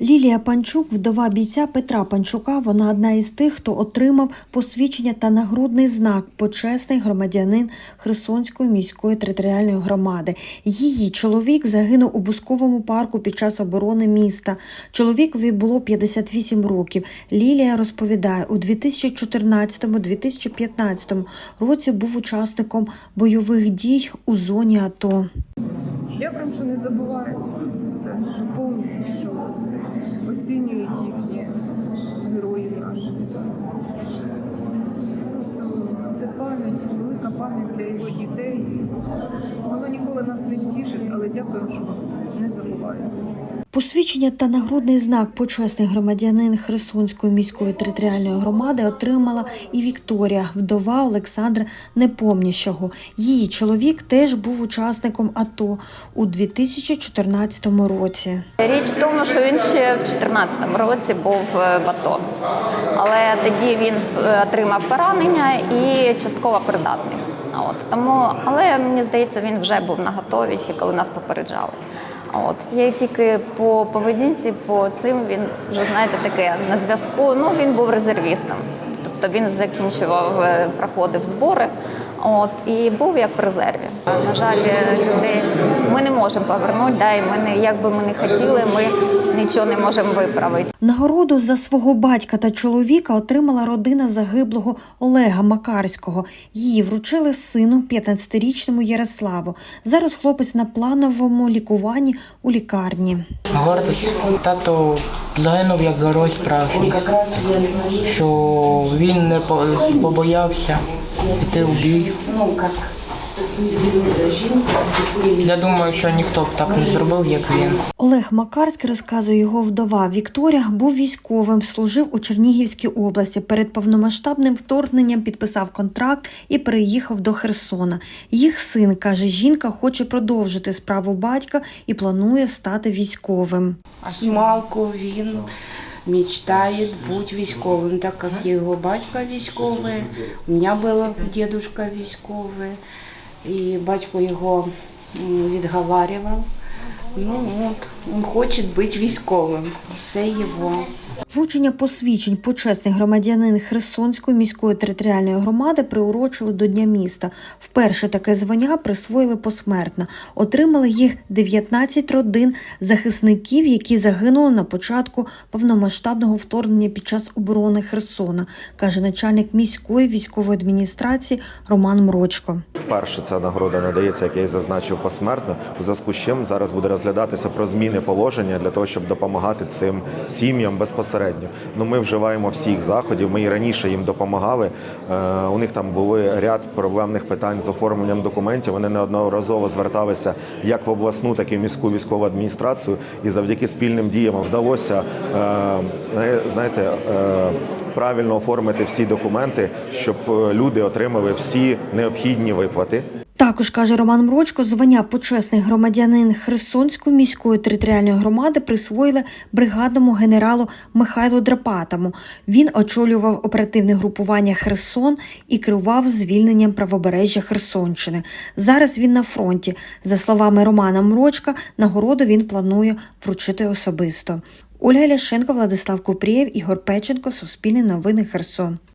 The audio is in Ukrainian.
Лілія Панчук, вдова бійця Петра Панчука. Вона одна із тих, хто отримав посвідчення та нагрудний знак почесний громадянин Херсонської міської територіальної громади. Її чоловік загинув у Бусковому парку під час оборони міста. Чоловікові було 58 років. Лілія розповідає, у 2014-2015 році був учасником бойових дій у зоні АТО. Дякую, що не забуваю за це, що помню, що оцінюють їхні герої наші. Просто це пам'ять, велика пам'ять для його дітей. Воно ніколи нас не втішить, але дякую, що не забувають. Посвідчення та нагрудний знак почесний громадянин Херсонської міської територіальної громади отримала і Вікторія, вдова Олександра Непомнящого. Її чоловік теж був учасником АТО у 2014 році. Річ в тому, що він ще в 2014 році був е, в АТО, але тоді він е, отримав поранення і частково придатний. От тому, але мені здається, він вже був на готові, коли нас попереджали. От я тільки по поведінці, по цим він вже знаєте таке на зв'язку. Ну він був резервістом, тобто він закінчував, е, проходив збори. От і був як в резерві. На жаль, людей ми не можемо повернути. Да, і ми не як би ми не хотіли, ми нічого не можемо виправити. Нагороду за свого батька та чоловіка отримала родина загиблого Олега Макарського. Її вручили сину 15-річному Ярославу. Зараз хлопець на плановому лікуванні у лікарні. Гордість. Тато загинув як герой справжній, що він не побоявся піти в бій. Я думаю, що ніхто б так не зробив, як він. Олег Макарський розказує його вдова Вікторія. Був військовим, служив у Чернігівській області. Перед повномасштабним вторгненням підписав контракт і переїхав до Херсона. Їх син каже, жінка хоче продовжити справу батька і планує стати військовим. С малку він мечтает быть військовим, так как его батько військовий, у меня был дедушка військовий, і батько його м, відговаривав. Ну от, він хоче бути військовим. Це його. Вручення посвідчень почесний громадянин Херсонської міської територіальної громади приурочили до Дня міста. Вперше таке звання присвоїли посмертно. Отримали їх 19 родин захисників, які загинули на початку повномасштабного вторгнення під час оборони Херсона, каже начальник міської військової адміністрації Роман Мрочко. Вперше ця нагорода надається, як я і зазначив, посмертно. У зв'язку з чим зараз буде розглядатися про зміни положення для того, щоб допомагати цим сім'ям безпосередньо. Ну ми вживаємо всіх заходів. Ми і раніше їм допомагали. Е, у них там були ряд проблемних питань з оформленням документів. Вони неодноразово зверталися як в обласну, так і в міську військову адміністрацію. І завдяки спільним діям вдалося е, знаєте. е, Правильно оформити всі документи, щоб люди отримали всі необхідні виплати. Також каже Роман Мрочко, звання почесний громадянин Херсонської міської територіальної громади присвоїли бригадному генералу Михайлу Драпатому. Він очолював оперативне групування Херсон і керував звільненням правобережжя Херсонщини. Зараз він на фронті. За словами Романа Мрочка, нагороду він планує вручити особисто. Ольга Ляшенко, Владислав Купрієв, Ігор Печенко, Суспільне новини Херсон.